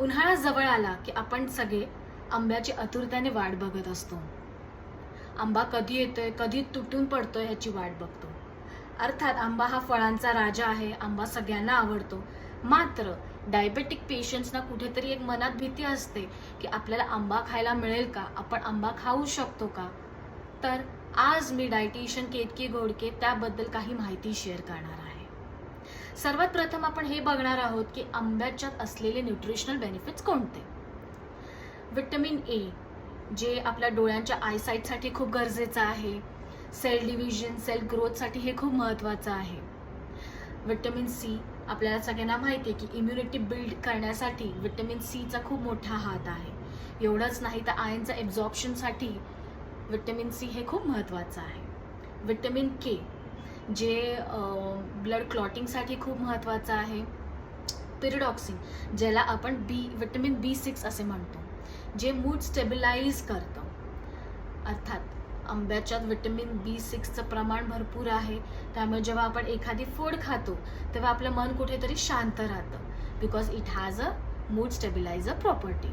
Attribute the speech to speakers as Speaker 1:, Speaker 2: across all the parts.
Speaker 1: उन्हाळा जवळ आला की आपण सगळे आंब्याची आतुरतेने वाट बघत असतो. आंबा कधी येतोय कधी तुटून पडतोय ह्याची वाट बघतो. अर्थात आंबा हा फळांचा राजा आहे आंबा सगळ्यांना आवडतो. मात्र डायबेटिक पेशंट्सना कुठेतरी एक मनात भीती असते की आपल्याला आंबा खायला मिळेल का? आपण आंबा खाऊ शकतो का? तर आज मी डायटिशियन केतकी गोडके त्याबद्दल काही माहिती शेअर करणार आहे. सर्वात प्रथम आपण हे बघणार आहोत की आंब्याच्यात असलेले न्यूट्रिशनल बेनिफिट्स कोणते? विटॅमिन ए जे आपल्या डोळ्यांच्या आयसाईटसाठी खूप गरजेचं आहे. सेल डिव्हिजन सेल ग्रोथसाठी हे खूप महत्त्वाचं आहे. विटॅमिन सी आपल्याला सगळ्यांना माहिती आहे की इम्युनिटी बिल्ड करण्यासाठी विटॅमिन सीचा खूप मोठा हात आहे. एवढंच नाही तर आयनचं एब्झॉर्प्शनसाठी विटॅमिन सी हे खूप महत्त्वाचं आहे. विटॅमिन के जे ब्लड क्लॉटिंगसाठी खूप महत्त्वाचं आहे. पिरिडॉक्सिन ज्याला आपण बी विटॅमिन बी सिक्स असे म्हणतो जे मूड स्टेबिलाईज करतं. अर्थात आंब्याच्यात विटॅमिन बी सिक्सचं प्रमाण भरपूर आहे. त्यामुळे जेव्हा आपण एखादी फूड खातो तेव्हा आपलं मन कुठेतरी शांत राहतं. Because it has a mood stabiliser property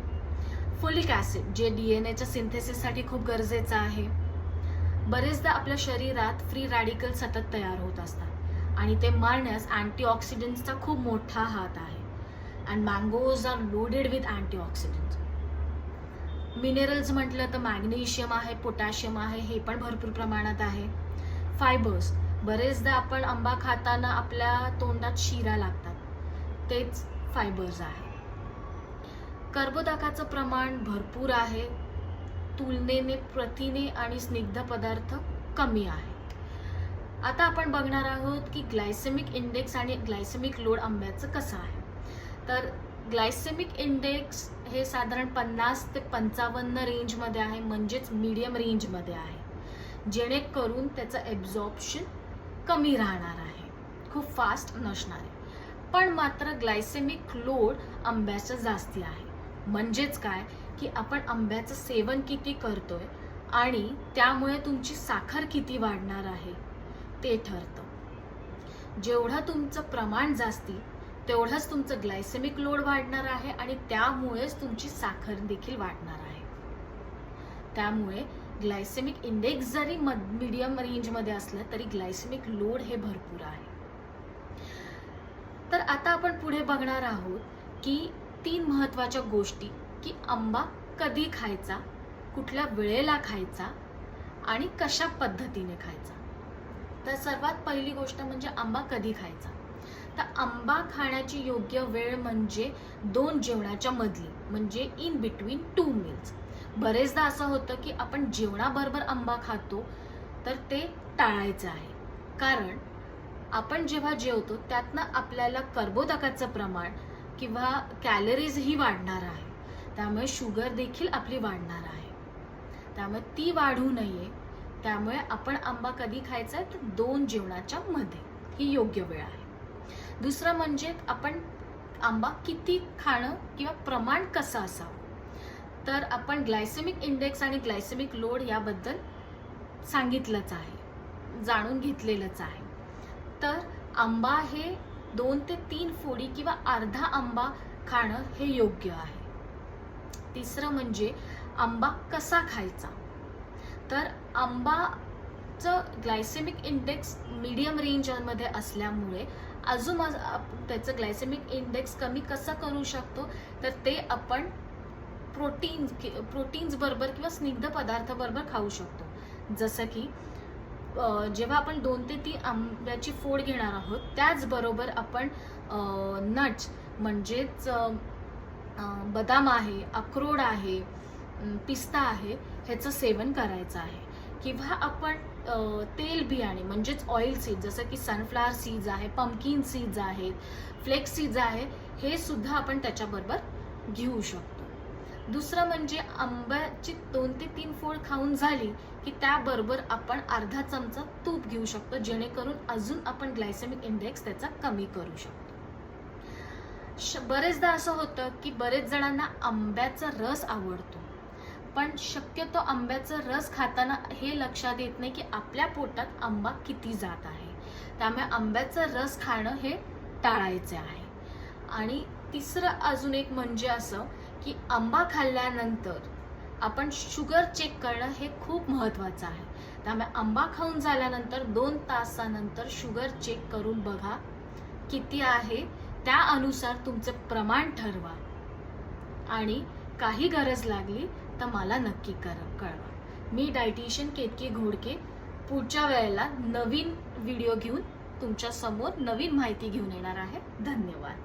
Speaker 1: folic acid जे डी एन एच्या सिंथेसिससाठी खूप गरजेचं आहे. बरेचदा आपल्या शरीरात फ्री रॅडिकल सतत तयार होत असतात. आणि ते मारण्यास अँटीऑक्सिडंट्सचा खूप मोठा हात आहे. And mangoes are loaded with antioxidants minerals म्हटलं तर मॅग्नेशियम आहे पोटॅशियम आहे हे पण भरपूर प्रमाणात आहे. फायबर्स बरेचदा आपण आंबा खाताना आपल्या तोंडात शिरा लागतात. तेच फायबर्स आहे. कर्बोदकाचं प्रमाण भरपूर आहे. तुलनेने प्रथिने आणि स्निग्ध पदार्थ कमी आहेत आता आपण बघणार आहोत की ग्लायसेमिक इंडेक्स आणि ग्लायसेमिक लोड आंब्याचं कसं आहे. तर ग्लायसेमिक इंडेक्स हे साधारण पन्नास ते पंचावन्न रेंजमध्ये आहे म्हणजेच मीडियम रेंजमध्ये आहे. जेणेकरून त्याचं एब्झॉर्प्शन कमी राहणार आहे. खूप फास्ट नसणार आहे. पण मात्र ग्लायसेमिक लोड आंब्याचं जास्ती आहे. म्हणजेच काय? की आपण आंब्याचं सेवन किती करतोय आणि त्यामुळे तुमची साखर किती वाढणार आहे ते ठरतं. जेवढं तुमचं प्रमाण जास्ती तेवढंच तुमचं ग्लायसेमिक लोड वाढणार आहे आणि त्यामुळेच तुमची साखर देखील वाढणार आहे. त्यामुळे ग्लायसेमिक इंडेक्स जरी मध मीडियम रेंजमध्ये असलं तरी ग्लायसेमिक लोड हे भरपूर आहे. तर आता आपण पुढे बघणार आहोत की तीन महत्त्वाच्या गोष्टी की आंबा कधी खायचा कुठल्या वेळेला खायचा आणि कशा पद्धतीने खायचा. तर सर्वात पहिली गोष्ट म्हणजे आंबा कधी खायचा. तर आंबा खाण्याची योग्य वेळ म्हणजे दोन जेवणाच्या मधली म्हणजे इन बिटवीन टू मील्स बरेचदा असं होतं की आपण जेवणाबरोबर आंबा खातो तर ते टाळायचं आहे. कारण आपण जेव्हा जेवतो त्यातनं आपल्याला कर्बोदकाचं प्रमाण किंवा कॅलरीजही वाढणार आहे. त्यामुळे शुगर देखील आपली वाढणार आहे. त्यामुळे ती वाढू नये. त्यामुळे आपण आंबा कधी खायचा तर दोन जेवणाच्या मध्ये. ही योग्य वेळ आहे. दुसरं म्हणजे आपण आंबा किती खाणं किंवा प्रमाण कसं असावं? तर आपण ग्लायसेमिक इंडेक्स आणि ग्लायसेमिक लोड याबद्दल सांगितलंच आहे. जाणून घेतलेलंच आहे. तर आंबा हे दोन ते तीन फोडी किंवा अर्धा आंबा खाणं हे योग्य आहे. तिसरं म्हणजे आंबा कसा खायचा? तर आंबाचं ग्लायसेमिक इंडेक्स मीडियम रेंजमध्ये असल्यामुळे अजून त्याचं ग्लायसेमिक इंडेक्स कमी कसं करू शकतो? तर ते आपण प्रोटीन प्रोटीन्स बरोबर किंवा स्निग्ध पदार्थाबरोबर खाऊ शकतो. जसं की जेव्हा आपण दोन ते तीन आंब्याची फोड घेणार आहोत त्याचबरोबर आपण नट्स म्हणजेच बदाम आहे अक्रोड आहे पिस्ता आहे ह्याचं सेवन करायचं आहे. किंवा आपण तेल बियाणे म्हणजेच ऑइल सीड जसं की सनफ्लावर सीड्स आहे पम्पकिन सीड्स आहेत फ्लेक्स सीड्स आहे हे सुद्धा आपण त्याच्याबरोबर घेऊ शकतो. दुसरं म्हणजे आंब्याची दोन ते तीन फोड खाऊन झाली की त्याबरोबर आपण अर्धा चमचा तूप घेऊ शकतो जेणेकरून अजून आपण ग्लायसेमिक इंडेक्स त्याचा कमी करू शकतो. बरेचदा असं होतं की बरेच जणांना आंब्याचा रस आवडतो. पण शक्यतो आंब्याचा रस खाताना हे लक्षात येत नाही की आपल्या पोटात आंबा किती जात आहे. त्यामुळे आंब्याचा रस खाणं हे टाळायचे आहे. आणि तिसरं अजून एक म्हणजे असं की आंबा खाल्ल्यानंतर आपण शुगर चेक करणं हे खूप महत्त्वाचं आहे. त्यामुळे आंबा खाऊन झाल्यानंतर दोन तासानंतर शुगर चेक करून बघा किती आहे. त्या अनुसार तुमचं प्रमाण ठरवा. आणि काही गरज लागली तर मला नक्की कर कळवा. मी डायटिशियन केतकी घोडके पुढच्या वेळेला नवीन व्हिडिओ घेऊन तुमच्यासमोर नवीन माहिती घेऊन येणार आहे. धन्यवाद.